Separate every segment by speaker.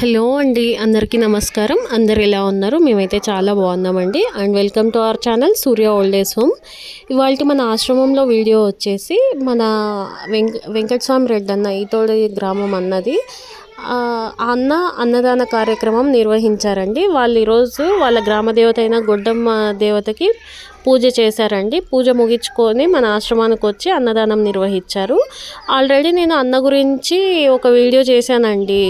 Speaker 1: Hello అండి అందరికీ నమస్కారం. అందరు ఎలా ఉన్నారు? మేమైతే చాలా బాగున్నామండి. And welcome to our channel Surya old age home. ఇవాళ మన ఆశ్రమంలో వీడియో వచ్చేసి మన వెంక వెంకటస్వామి రెడ్డి అన్న ఈతోడి గ్రామం అన్నది. అన్న అన్నదాన కార్యక్రమం నిర్వహించారండి. వాళ్ళు ఈరోజు వాళ్ళ గ్రామ దేవత అయిన గొడ్డమ్మ దేవతకి పూజ చేశారండి. పూజ ముగించుకొని మన ఆశ్రమానికి వచ్చి అన్నదానం నిర్వహించారు. ఆల్రెడీ నేను అన్న గురించి ఒక వీడియో చేశానండి.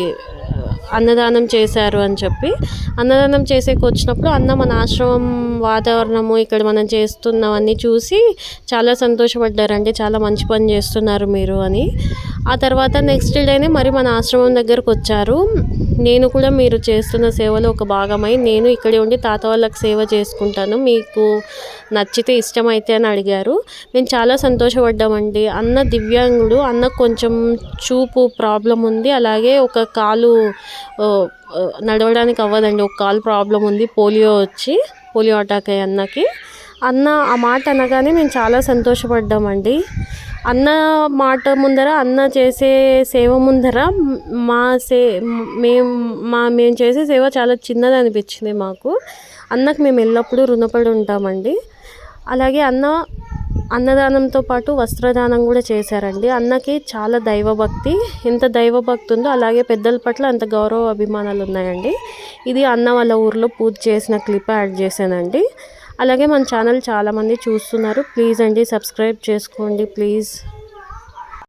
Speaker 1: అన్నదానం చేశారు అని చెప్పి. అన్నదానం చేసేకి వచ్చినప్పుడు అన్న మన ఆశ్రమం వాతావరణము ఇక్కడ మనం చేస్తున్నవన్నీ చూసి చాలా సంతోషపడ్డారండి. చాలా మంచి పని చేస్తున్నారు మీరు అని. ఆ తర్వాత నెక్స్ట్ డేనే మరి మన ఆశ్రమం దగ్గరకు వచ్చారు. నేను కూడా మీరు చేస్తున్న సేవలో ఒక భాగమై నేను ఇక్కడే ఉండి తాత వాళ్ళకి సేవ చేసుకుంటాను. మీకు నచ్చితే ఇష్టమైతే అని అడిగారు. మేము చాలా సంతోషపడ్డామండి. అన్న దివ్యాంగుడు అన్న కొంచెం చూపు ప్రాబ్లం ఉంది. అలాగే ఒక కాలు నడవడానికి అవ్వదండి. ఒక కాలు ప్రాబ్లం ఉంది. పోలియో వచ్చి పోలియో అటాక్ అయ్యి అన్నకి. అన్న ఆ మాట అనగానే మేము చాలా సంతోషపడ్డామండి. అన్న మాట ముందర అన్న చేసే సేవ ముందర మా సే మేము మా మేము చేసే సేవ చాలా చిన్నది అనిపించింది మాకు. అన్నకు మేము ఎల్లప్పుడూ రుణపడి ఉంటామండి. అలాగే అన్న అన్నదానంతో పాటు వస్త్రదానం కూడా చేశారండి. అన్నకి చాలా దైవభక్తి. ఎంత దైవభక్తి ఉందో అలాగే పెద్దల పట్ల అంత గౌరవ అభిమానాలు ఉన్నాయండి ఇది అన్న వాళ్ళ ఊర్లో పూజ చేసిన క్లిప్ యాడ్ చేశానండి. అలాగే మన ఛానల్ చాలామంది చూస్తున్నారు. ప్లీజ్ అండి సబ్స్క్రైబ్ చేసుకోండి ప్లీజ్.